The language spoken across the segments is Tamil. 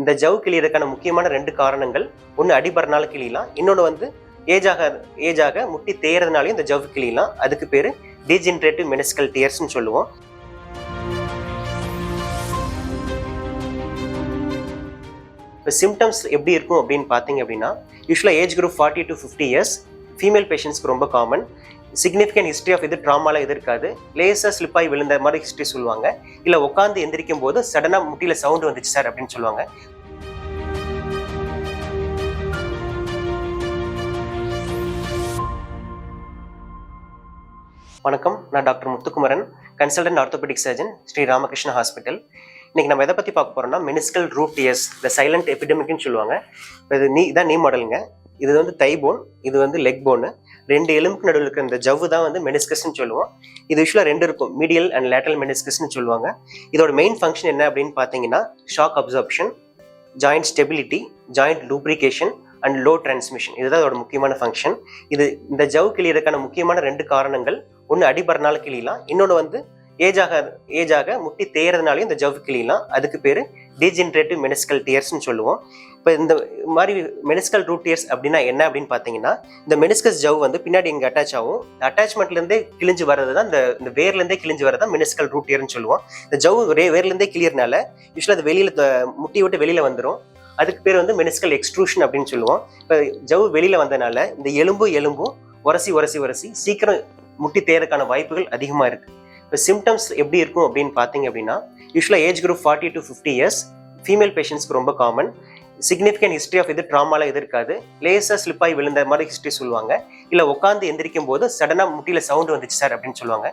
இந்த ஜவ் கிளியறதுக்கான முக்கியமான ரெண்டு காரணங்கள் ஒன்று அடிபறனால கிளியலாம் இன்னொன்று வந்து ஏஜாக ஏஜாக முட்டி தேயறதுனாலையும் இந்த ஜவ் கிளியலாம். அதுக்கு பேர் டீஜென்ரேட்டிவ் மெனஸ்கல் டியர்ஸ்னு சொல்லுவோம். இப்போ சிம்டம்ஸ் எப்படி இருக்கும் அப்படின்னு பார்த்தீங்க அப்படின்னா யூஸ்வலாக age group forty to fifty years female பேஷண்ட்ஸ்க்கு ரொம்ப காமன் சிக்னிஃபிகண்ட் ஹிஸ்ட்ரி ஆஃப் இது ட்ராமாலாம் எது இருக்காது. லேசாக ஸ்லிப் ஆகி விழுந்த மாதிரி ஹிஸ்ட்ரி சொல்லுவாங்க. இல்லை உட்காந்து எந்திரிக்கும் போது சடனாக முட்டியில் சவுண்டு வந்துச்சு சார் அப்படின்னு சொல்லுவாங்க. வணக்கம். நான் doctor Muthukumaran consultant orthopaedic surgeon Sri Ramakrishna hospital இன்னைக்கு நம்ம எதை பற்றி பார்க்க போகிறோம்னா meniscal root tears the silent எபிடமிக்னு சொல்லுவாங்க. இது நீ இதான் நீ மாடலுங்க இது வந்து தை போன் இது வந்து லெக் போனு ரெண்டு எலும்புக்கு நடுவில் இருக்கிற இந்த ஜவ்வு தான் வந்து மெனிஸ்கஸ்ன்னு சொல்லுவோம். இது யூஸ்வலாக ரெண்டு இருக்கும். மீடியல் அண்ட் லேட்டரல் மெனிஸ்கஸ்ன்னு சொல்லுவாங்க. இதோட மெயின் ஃபங்க்ஷன் என்ன அப்படின்னு பார்த்தீங்கன்னா shock absorption joint stability joint lubrication and load transmission இதுதான் இதோட முக்கியமான ஃபங்க்ஷன் இது இந்த ஜவ் கிளியறதுக்கான முக்கியமான ரெண்டு காரணங்கள். ஒன்று அடிபரனால கிளியலாம். இன்னொன்று வந்து ஏஜாக ஏஜாக முட்டி தேயறதுனாலையும் இந்த ஜவ் கிளிலாம் அதுக்கு பேர் டீஜென்ரேட்டிவ் மெனிஸ்கல் டியர்ஸ்னு சொல்லுவோம். இப்போ இந்த மாதிரி மெனிஸ்கல் ரூட் டியர்ஸ் அப்படின்னா என்ன அப்படின்னு பார்த்தீங்கன்னா இந்த மெனிஸ்கஸ் ஜவ் வந்து பின்னாடி இங்கே அட்டாச் ஆகும். அட்டாச்மெண்ட்லேருந்தே கிழிஞ்சு வர்றது தான் இந்த இந்த வேர்லேருந்தே கிழிஞ்சு வர்றது தான் மெனிஸ்கல் ரூட் டியர்னு சொல்லுவோம். இந்த ஜவ் ரே வேர்லேருந்தே கிளியர்னால யூஸ்வலாக அது வெளியில் முட்டி விட்டு வெளியில் வந்துடும் அதுக்கு பேர் வந்து மெனிஸ்கல் எக்ஸ்ட்ரூஷன் அப்படின்னு சொல்லுவோம். இப்போ ஜவ் வெளியில் வந்தனால இந்த எலும்பும் எலும்பும் உரசி உரசி உரசி சீக்கிரம் முட்டி தேறதுக்கான வாய்ப்புகள் அதிகமாக இருக்குது இப்போ சிம்டம்ஸ் எப்படி இருக்கும் அப்படின்னு பார்த்தீங்க அப்படின்னா யூஸ்வலாக age group forty to fifty years female பேஷண்ட்ஸ்க்கு ரொம்ப காமன் சிக்னிஃபிகன்ட் ஹிஸ்ட்ரி ஆஃப் இது ட்ராமாவில் இது இருக்காது. லேசாக ஸ்லிப் ஆகி விழுந்த மாதிரி ஹிஸ்ட்ரி சொல்லுவாங்க. இல்லை உட்காந்து எந்திரிக்கும் போது சடனாக முட்டியில் சவுண்டு வந்துச்சு சார் அப்படின்னு சொல்லுவாங்க.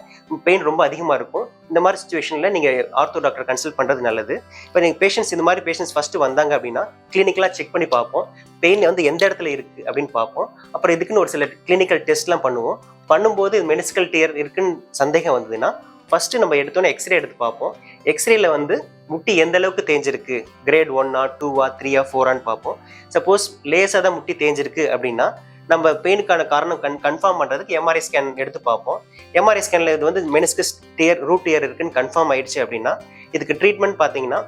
பெயின் ரொம்ப அதிகமாக இருக்கும். இந்த மாதிரி சுச்சுவேஷனில் நீங்கள் ஆர்த்தோ டாக்டர் கன்சல்ட் பண்ணுறது நல்லது. இப்போ நீங்கள் பேஷண்ட்ஸ் இந்த மாதிரி பேஷண்ட்ஸ் ஃபஸ்ட்டு வந்தாங்க அப்படின்னா கிளினிக்கலாக செக் பண்ணி பார்ப்போம். பெயின் வந்து எந்த இடத்துல இருக்குது அப்படின்னு பார்ப்போம். அப்புறம் இதுக்குன்னு ஒரு சில கிளினிக்கல் டெஸ்ட்லாம் பண்ணுவோம். பண்ணும்போது மெனிஸ்கல் டியர் இருக்குன்னு சந்தேகம் வந்ததுன்னா ஃபர்ஸ்ட் நம்ம எடுத்தோன்னே எக்ஸ்ரே எடுத்து பார்ப்போம். எக்ஸ்ரேல வந்து முட்டி எந்த அளவுக்கு தேஞ்சிருக்கு? கிரேட் ஒன்னா டூவா த்ரீயா ஃபோரான்னு பார்ப்போம். சப்போஸ் லேசாக தான் முட்டி தேஞ்சிருக்கு அப்படின்னா நம்ம பெயினுக்கான காரணம் கன் கன்ஃபார்ம் பண்ணுறதுக்கு எம்ஆர்ஐ ஸ்கேன் எடுத்து பார்ப்போம். எம்ஆர்ஐ ஸ்கேனில் இது வந்து மெனிஸ்கஸ் டியர் ரூட் டியர் இருக்குன்னு கன்ஃபார்ம் ஆயிடுச்சு அப்படின்னா இதுக்கு ட்ரீட்மெண்ட் பார்த்தீங்கன்னா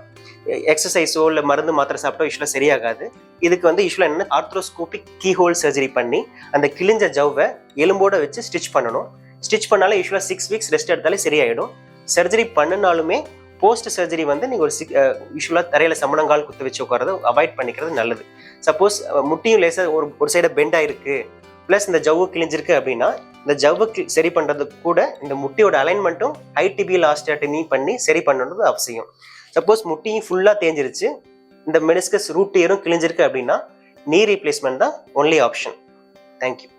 எக்ஸசைஸோ இல்லை மருந்து மாத்திரை சாப்பிட்டோ யூஸ்வலாக சரியாகாது. இதுக்கு வந்து யூஸ்வலாக என்ன ஆர்த்ரோஸ்கோபிக் கீஹோல் சர்ஜரி பண்ணி அந்த கிழிஞ்ச ஜவ்வை எலும்போட வச்சு ஸ்டிச் பண்ணணும். ஸ்டிச் பண்ணாலே யூஸ்வலாக சிக்ஸ் வீக்ஸ் ரெஸ்ட் எடுத்தாலே சரியாயிடும். சர்ஜரி பண்ணினாலுமே போஸ்ட் சர்ஜரி வந்து நீங்கள் ஒரு சிக் யூஸ்வலாக தரையில் சமணங்கால் குத்து வச்சு உட்காரது அவாய்ட் பண்ணிக்கிறது நல்லது. சப்போஸ் முட்டியும் லேசாக ஒரு ஒரு சைடாக பெண்ட் ஆயிருக்கு. ப்ளஸ் இந்த ஜவ்வு கிழிஞ்சிருக்கு அப்படின்னா இந்த ஜவ்வு சரி பண்ணுறதுக்கு கூட இந்த முட்டியோட அலைன்மெண்ட்டும் ஐடிபி லாஸ்டாட்டமி பண்ணி சரி பண்ணணுன்றது அவசியம். சப்போஸ் முட்டியும் ஃபுல்லாக தேஞ்சிருச்சு. இந்த மெனிஸ்கஸ் ரூட் இயரும் கிழிஞ்சிருக்கு அப்படின்னா நீ ரீப்ளேஸ்மெண்ட் தான் ஒன்லி ஆப்ஷன் தேங்க்யூ